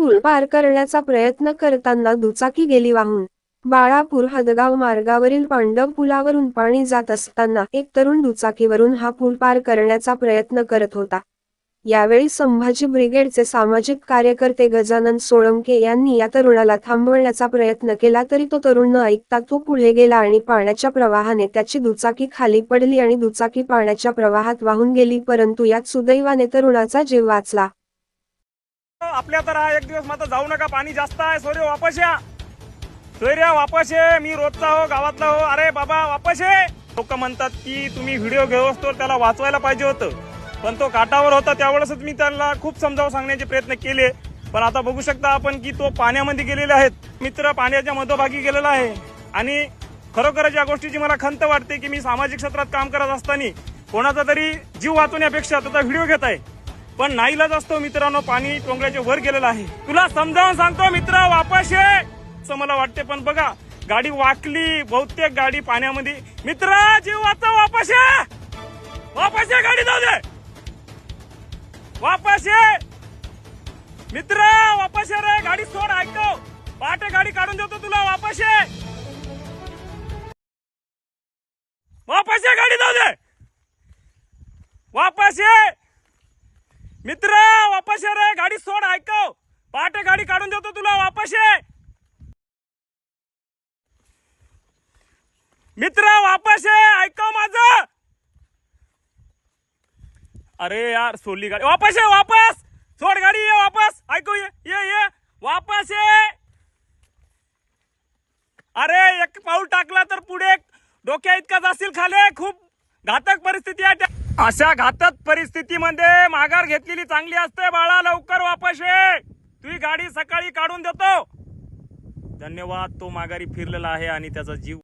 पूल पार करण्याचा प्रयत्न करताना दुचाकी गेली वाहून. बाळापूर हदगाव मार्गावरील पांडव पुलावरून पाणी जात असताना एक तरुण दुचाकीवरून हा पूल पार करण्याचा प्रयत्न करत होता. यावेळी संभाजी ब्रिगेडचे सामाजिक कार्यकर्ते गजानन सोळंके यांनी या तरुणाला थांबवण्याचा प्रयत्न केला तरी तो तरुण न ऐकता तो पुढे गेला आणि पाण्याच्या प्रवाहाने त्याची दुचाकी खाली पडली आणि दुचाकी पाण्याच्या प्रवाहात वाहून गेली परंतु यात सुदैवाने तरुणाचा जीव वाचला. आपल्या तर हा एक दिवस मात्र जाऊ नका पाणी जास्त आहे. सोरे वापस या. सोयऱ्या वापस ये. मी रोजचा हो गावातला हो. अरे बाबा वापस ये. लोक म्हणतात की तुम्ही व्हिडिओ घेऊ असतो त्याला वाचवायला पाहिजे होतं. पण तो काटावर होता त्यावेळेसच मी त्याला खूप समजावून सांगण्याचे प्रयत्न केले. पण आता बघू शकता आपण की तो पाण्यामध्ये गेलेले आहेत. मित्र पाण्याच्या मधोभागी गेलेला आहे. आणि खरोखरच या गोष्टीची मला खंत वाटते की मी सामाजिक क्षेत्रात काम करत असताना कोणाचा तरी जीव वाचवण्यापेक्षा त्याचा व्हिडिओ घेत आहे. पण नाईलाच असतो मित्रांनो पाणी टोंगल्याच्या वर गेलेलं आहे. तुला समजावून सांगतो मित्र वापस ये! असं मला वाटते पण बघा गाडी वाकली बहुतेक गाडी पाण्यामध्ये. मित्र जीव वाचा वापस ये! वापस ये गाडी जाऊ दे! वापस ये! मित्र वापस ये रे गाडी सोड ऐकतो पहाटे गाडी काढून देतो तुला वापस ये! वापस ये गाडी जाऊ दे! वापस ये! मित्र वापस ये रे. गाडी सोड ऐकव. पहाटे गाडी काढून देतो तुला. वापस ये. मित्र वापस ये. ऐकव माझ. अरे यार सोडली गाडी. वापस ये वापस. सोड गाडी ये वापस. ऐकू ये ये ये. वापस ये. अरे एक पाऊल टाकला तर पुढे डोक्या इतका जाशील खाले. खूप घातक परिस्थिती आहे त्या- अशा घातक परिस्थितीमध्ये माघार घेतलेली चांगली असते बाळा लवकर वापस ये. तुझी गाडी सकाळी काढून देतो. धन्यवाद तो माघारी फिरलेला आहे आणि त्याचा जीव